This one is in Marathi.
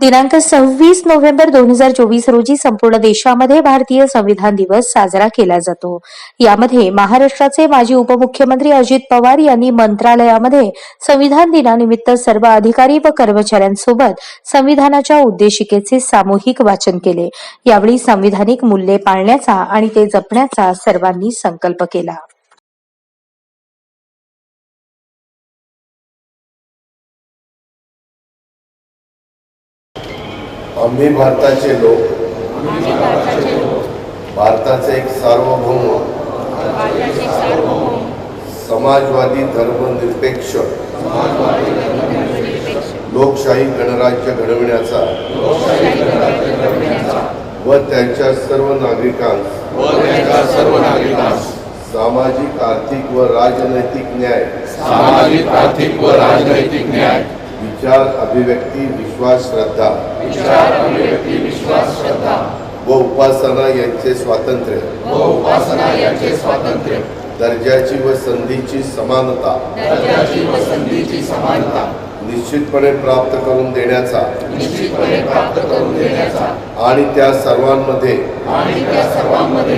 दिनांक सव्वीस नोव्हेंबर दोन हजार चोवीस रोजी संपूर्ण देशामध्ये भारतीय संविधान दिवस साजरा केला जातो. यामध्ये महाराष्ट्राचे माजी उपमुख्यमंत्री अजित पवार यांनी मंत्रालयामध्ये संविधान दिनानिमित्त सर्व अधिकारी व कर्मचाऱ्यांसोबत संविधानाच्या उद्देशिकेचे सामूहिक वाचन केले. यावेळी संविधानिक मूल्ये पाळण्याचा आणि ते जपण्याचा सर्वांनी संकल्प केला. आम्ही भारताचे लोक. भारताचे एक सार्वभौम. समाजवादी धर्मनिरपेक्ष. लोकशाही गणराज्य घडविण्याचा. व त्यांच्या सर्व नागरिकांस. सर्व नागरिकांस. सामाजिक आर्थिक व राजनैतिक न्याय. सामाजिक आर्थिक व राजनैतिक न्याय. विचार अभिव्यक्ती विश्वास श्रद्धा. विचार अभिव्यक्ती विश्वास श्रद्धा. व उपासना यांचे स्वातंत्र्य. व उपासना यांचे स्वातंत्र्य. दर्जाची व संधीची समानता. दर्जाची व संधीची समानता. निश्चितपणे प्राप्त करून देण्याचा. निश्चितपणे प्राप्त करून देण्याचा. आणि त्या सर्वांमध्ये. आणि त्या सर्वांमध्ये.